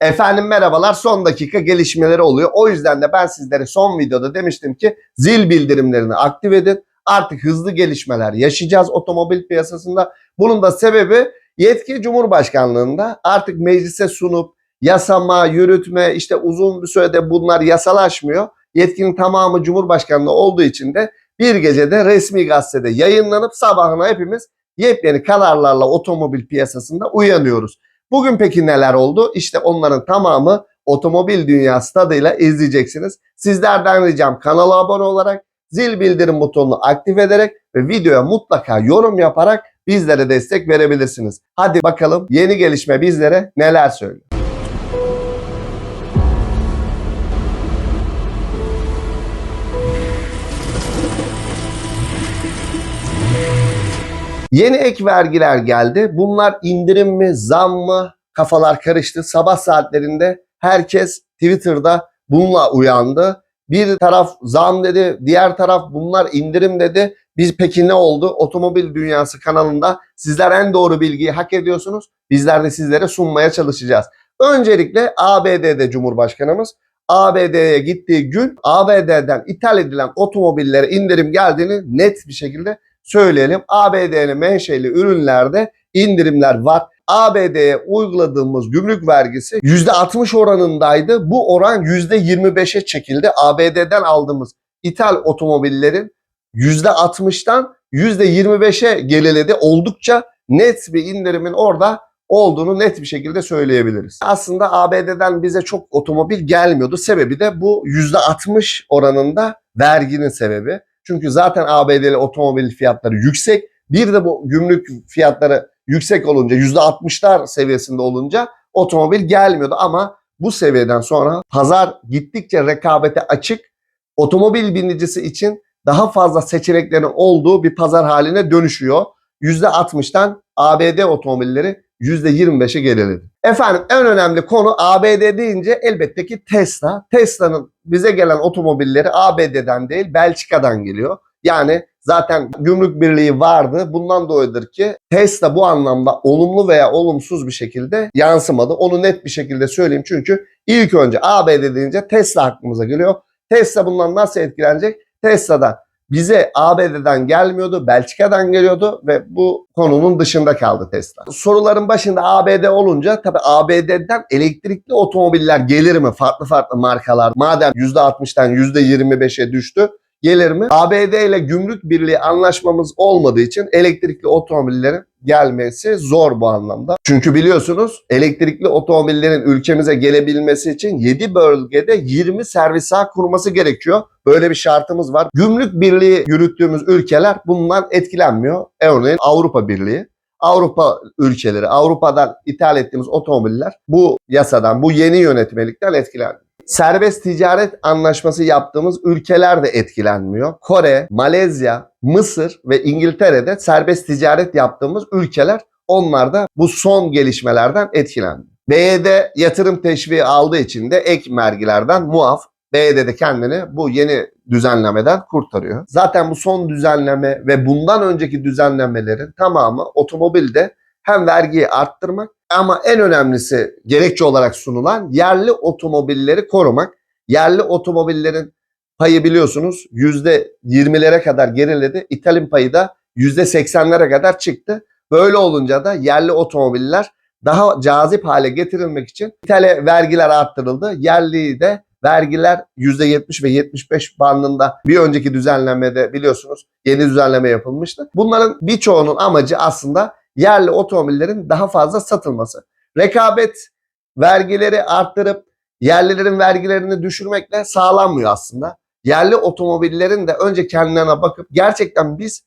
Efendim merhabalar son dakika gelişmeleri oluyor. O yüzden de ben sizlere son videoda demiştim ki zil bildirimlerini aktif edin. Artık hızlı gelişmeler yaşayacağız otomobil piyasasında. Bunun da sebebi yetki Cumhurbaşkanlığında artık meclise sunup yasama, yürütme işte uzun bir sürede bunlar yasalaşmıyor. Yetkinin tamamı Cumhurbaşkanlığı olduğu için de bir gecede resmi gazetede yayınlanıp sabahına hepimiz yepyeni kararlarla otomobil piyasasında uyanıyoruz. Bugün peki neler oldu? İşte onların tamamı otomobil dünyası tadıyla izleyeceksiniz. Sizlerden ricam kanala abone olarak zil bildirim butonunu aktif ederek ve videoya mutlaka yorum yaparak bizlere destek verebilirsiniz. Hadi bakalım yeni gelişme bizlere neler söylüyor. Yeni ek vergiler geldi. Bunlar indirim mi, zam mı? Kafalar karıştı. Sabah saatlerinde herkes Twitter'da bununla uyandı. Bir taraf zam dedi, diğer taraf bunlar indirim dedi. Biz peki ne oldu? Otomobil Dünyası kanalında sizler en doğru bilgiyi hak ediyorsunuz. Bizler de sizlere sunmaya çalışacağız. Öncelikle ABD'de Cumhurbaşkanımız ABD'ye gittiği gün ABD'den ithal edilen otomobillere indirim geldiğini net bir şekilde söyleyelim. ABD'nin menşeli ürünlerde indirimler var. ABD'ye uyguladığımız gümrük vergisi %60 oranındaydı. Bu oran %25'e çekildi. ABD'den aldığımız ithal otomobillerin %60'tan %25'e geriledi. Oldukça net bir indirimin orada olduğunu net bir şekilde söyleyebiliriz. Aslında ABD'den bize çok otomobil gelmiyordu. Sebebi de bu %60 oranında verginin sebebi. Çünkü zaten ABD'li otomobil fiyatları yüksek. Bir de bu gümrük fiyatları yüksek olunca %60'lar seviyesinde olunca otomobil gelmiyordu ama bu seviyeden sonra pazar gittikçe rekabete açık otomobil binicisi için daha fazla seçeneklerin olduğu bir pazar haline dönüşüyor. %60'tan ABD otomobilleri %25'e geriledi. Efendim en önemli konu ABD deyince elbette ki Tesla. Tesla'nın bize gelen otomobilleri ABD'den değil Belçika'dan geliyor. Yani zaten gümrük birliği vardı. Bundan dolayıdır ki Tesla bu anlamda olumlu veya olumsuz bir şekilde yansımadı. Onu net bir şekilde söyleyeyim çünkü ilk önce ABD deyince Tesla aklımıza geliyor. Tesla bundan nasıl etkilenecek? Tesla'da bize ABD'den gelmiyordu, Belçika'dan geliyordu ve bu konunun dışında kaldı Tesla. Soruların başında ABD olunca tabii ABD'den elektrikli otomobiller gelir mi? Farklı farklı markalar. Madem %60'dan %25'e düştü gelir mi? ABD ile gümrük birliği anlaşmamız olmadığı için elektrikli otomobillerin gelmesi zor bu anlamda. Çünkü biliyorsunuz elektrikli otomobillerin ülkemize gelebilmesi için 7 bölgede 20 servis ağ kurması gerekiyor. Böyle bir şartımız var. Gümrük birliği yürüttüğümüz ülkeler bundan etkilenmiyor. Örneğin Avrupa Birliği. Avrupa ülkeleri, Avrupa'dan ithal ettiğimiz otomobiller bu yasadan, bu yeni yönetmelikten etkilenmiyor. Serbest ticaret anlaşması yaptığımız ülkeler de etkilenmiyor. Kore, Malezya, Mısır ve İngiltere'de serbest ticaret yaptığımız ülkeler onlar da bu son gelişmelerden etkilendi. BYD yatırım teşviği aldığı için de ek vergilerden muaf. BYD de kendini bu yeni düzenlemeden kurtarıyor. Zaten bu son düzenleme ve bundan önceki düzenlemelerin tamamı otomobilde hem vergiyi arttırmak ama en önemlisi gerekçe olarak sunulan yerli otomobilleri korumak. Yerli otomobillerin payı biliyorsunuz %20'lere kadar geriledi. İthalin payı da %80'lere kadar çıktı. Böyle olunca da yerli otomobiller daha cazip hale getirilmek için ithale vergiler arttırıldı. Yerli de vergiler %70 ve 75 bandında bir önceki düzenlemede biliyorsunuz yeni düzenleme yapılmıştı. Bunların birçoğunun amacı aslında yerli otomobillerin daha fazla satılması. Rekabet vergileri arttırıp yerlilerin vergilerini düşürmekle sağlanmıyor aslında. Yerli otomobillerin de önce kendilerine bakıp gerçekten biz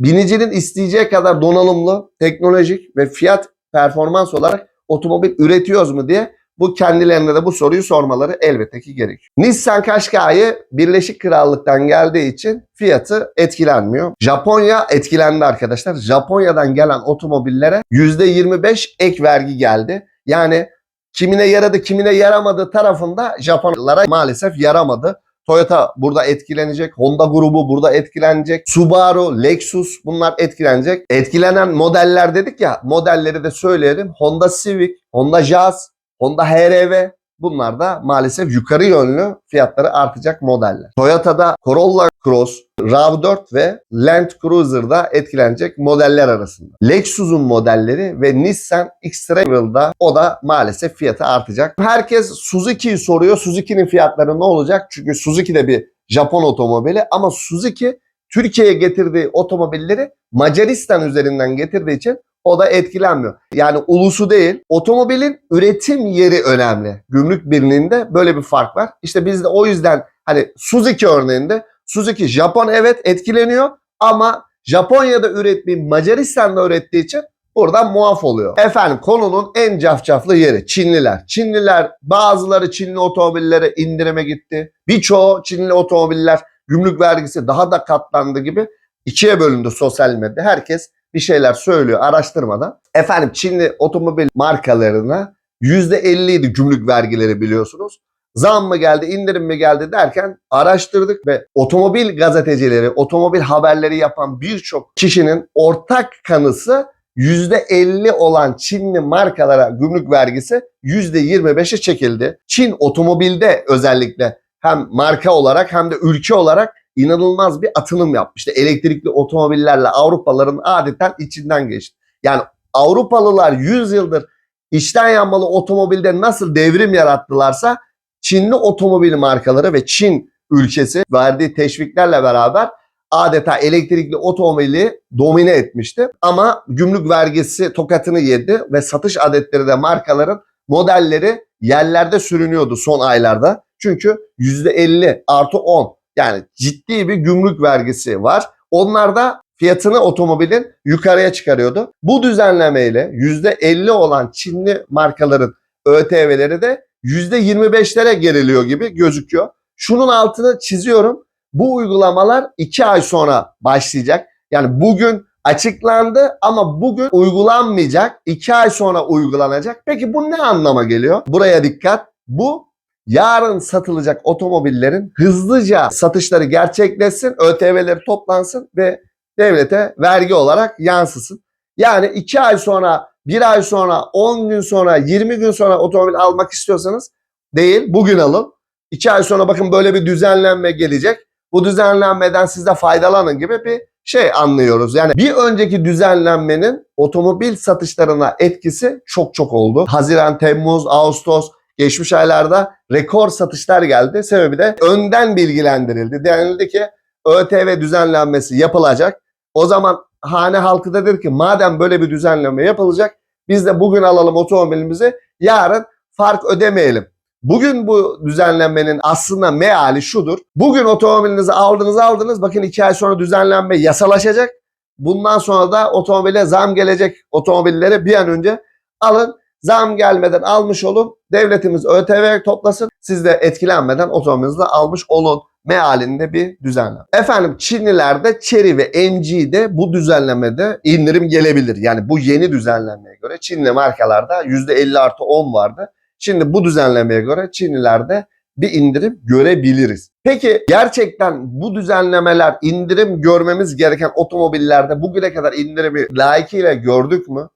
binicinin isteyeceği kadar donanımlı, teknolojik ve fiyat performans olarak otomobil üretiyoruz mu diye bu kendilerine de bu soruyu sormaları elbette ki gerekiyor. Nissan Qashqai Birleşik Krallık'tan geldiği için fiyatı etkilenmiyor. Japonya etkilendi arkadaşlar. Japonya'dan gelen otomobillere %25 ek vergi geldi. Yani kimine yaradı kimine yaramadı tarafında Japonlara maalesef yaramadı. Toyota burada etkilenecek. Honda grubu burada etkilenecek. Subaru, Lexus bunlar etkilenecek. Etkilenen modeller dedik ya modelleri de söyleyelim. Honda Civic, Honda Jazz, Honda HR-V bunlar da maalesef yukarı yönlü fiyatları artacak modeller. Toyota'da Corolla Cross, RAV4 ve Land Cruiser'da etkilenecek modeller arasında. Lexus'un modelleri ve Nissan X-Trail'da o da maalesef fiyatı artacak. Herkes Suzuki'yi soruyor. Suzuki'nin fiyatları ne olacak? Çünkü Suzuki de bir Japon otomobili ama Suzuki Türkiye'ye getirdiği otomobilleri Macaristan üzerinden getirdiği için o da etkilenmiyor. Yani ulusu değil, otomobilin üretim yeri önemli. Gümrük birliğinde böyle bir fark var. İşte biz de o yüzden hani Suzuki örneğinde Suzuki Japon evet etkileniyor ama Japonya'da ürettiği Macaristan'da ürettiği için buradan muaf oluyor. Efendim konunun en cafcaflı yeri Çinliler. Çinliler bazıları Çinli otomobillere indirime gitti. Birçoğu Çinli otomobiller gümrük vergisi daha da katlandı gibi ikiye bölündü sosyal medyada. Herkes bir şeyler söylüyor araştırmadan. Efendim Çinli otomobil markalarına %50'ydi gümrük vergileri biliyorsunuz. Zam mı geldi, indirim mi geldi derken araştırdık ve otomobil gazetecileri, otomobil haberleri yapan birçok kişinin ortak kanısı %50 olan Çinli markalara gümrük vergisi %25'e çekildi. Çin otomobilde özellikle hem marka olarak hem de ülke olarak inanılmaz bir atılım yapmıştı. Elektrikli otomobillerle Avrupalıların adeta içinden geçti. Yani Avrupalılar 100 yıldır içten yanmalı otomobilde nasıl devrim yarattılarsa Çinli otomobil markaları ve Çin ülkesi verdiği teşviklerle beraber adeta elektrikli otomobili domine etmişti. Ama gümrük vergisi tokatını yedi ve satış adetleri de markaların modelleri yerlerde sürünüyordu son aylarda. Çünkü %50 artı 10 yani ciddi bir gümrük vergisi var. Onlar da fiyatını otomobilin yukarıya çıkarıyordu. Bu düzenlemeyle %50 olan Çinli markaların ÖTV'leri de %25'lere geriliyor gibi gözüküyor. Şunun altını çiziyorum. Bu uygulamalar 2 ay sonra başlayacak. Yani bugün açıklandı ama bugün uygulanmayacak. 2 ay sonra uygulanacak. Peki bu ne anlama geliyor? Buraya dikkat. Bu yarın satılacak otomobillerin hızlıca satışları gerçekleşsin, ÖTV'leri toplansın ve devlete vergi olarak yansısın. Yani 2 ay sonra, 1 ay sonra, 10 gün sonra, 20 gün sonra otomobil almak istiyorsanız değil, bugün alın. 2 ay sonra bakın böyle bir düzenlenme gelecek. Bu düzenlenmeden siz de faydalanın gibi bir şey anlıyoruz. Yani bir önceki düzenlenmenin otomobil satışlarına etkisi çok çok oldu. Haziran, Temmuz, Ağustos geçmiş aylarda rekor satışlar geldi. Sebebi de önden bilgilendirildi. Denildi ki ÖTV düzenlenmesi yapılacak. O zaman hane halkı da dedi ki madem böyle bir düzenleme yapılacak biz de bugün alalım otomobilimizi yarın fark ödemeyelim. Bugün bu düzenlenmenin aslında meali şudur. Bugün otomobilinizi aldınız aldınız. Bakın iki ay sonra düzenlenme yasalaşacak. Bundan sonra da otomobile zam gelecek otomobilleri bir an önce alın. Zam gelmeden almış olun. Devletimiz ÖTV toplasın. Siz de etkilenmeden otomobilinizi almış olun mealinde bir düzenleme. Efendim Çinlilerde Chery ve MG'de bu düzenlemede indirim gelebilir. Yani bu yeni düzenlemeye göre Çinli markalarda %50 artı 10 vardı. Şimdi bu düzenlemeye göre Çinlilerde bir indirim görebiliriz. Peki gerçekten bu düzenlemeler indirim görmemiz gereken otomobillerde bugüne kadar indirimi layıkıyla gördük mü?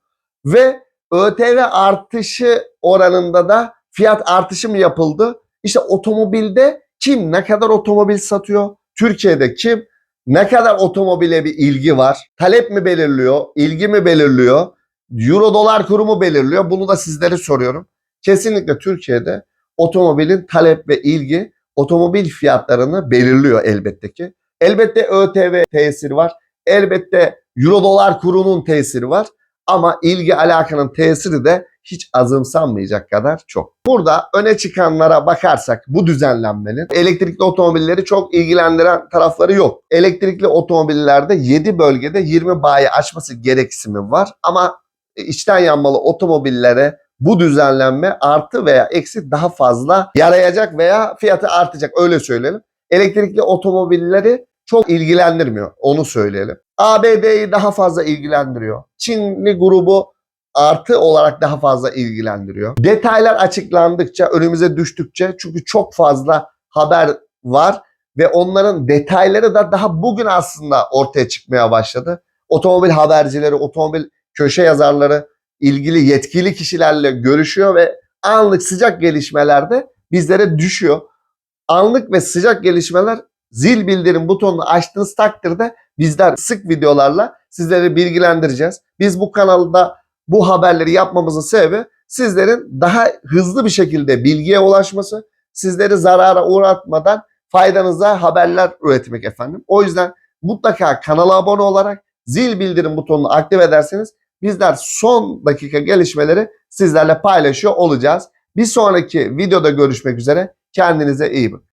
Ve ÖTV artışı oranında da fiyat artışı mı yapıldı? İşte otomobilde kim ne kadar otomobil satıyor? Türkiye'de kim ne kadar otomobile bir ilgi var? Talep mi belirliyor? İlgi mi belirliyor? Euro dolar kuru mu belirliyor? Bunu da sizlere soruyorum. Kesinlikle Türkiye'de otomobilin talep ve ilgi otomobil fiyatlarını belirliyor elbette ki. Elbette ÖTV tesiri var. Elbette Euro dolar kurunun tesiri var. Ama ilgi alakanın tesiri de hiç azımsanmayacak kadar çok. Burada öne çıkanlara bakarsak bu düzenlenmenin elektrikli otomobilleri çok ilgilendiren tarafları yok. Elektrikli otomobillerde 7 bölgede 20 bayi açması gereksimi var ama içten yanmalı otomobillere bu düzenlenme artı veya eksi daha fazla yarayacak veya fiyatı artacak öyle söyleyelim. Elektrikli otomobilleri çok ilgilendirmiyor onu söyleyelim. ABD'yi daha fazla ilgilendiriyor. Çinli grubu artı olarak daha fazla ilgilendiriyor. Detaylar açıklandıkça, önümüze düştükçe çünkü çok fazla haber var ve onların detayları da daha bugün aslında ortaya çıkmaya başladı. Otomobil habercileri, otomobil köşe yazarları ilgili yetkili kişilerle görüşüyor ve anlık sıcak gelişmelerde bizlere düşüyor. Anlık ve sıcak gelişmeler zil bildirim butonunu açtığınız takdirde bizler sık videolarla sizleri bilgilendireceğiz. Biz bu kanalda bu haberleri yapmamızın sebebi sizlerin daha hızlı bir şekilde bilgiye ulaşması, sizleri zarara uğratmadan faydanıza haberler üretmek efendim. O yüzden mutlaka kanala abone olarak zil bildirim butonunu aktif ederseniz bizler son dakika gelişmeleri sizlerle paylaşıyor olacağız. Bir sonraki videoda görüşmek üzere. Kendinize iyi bakın.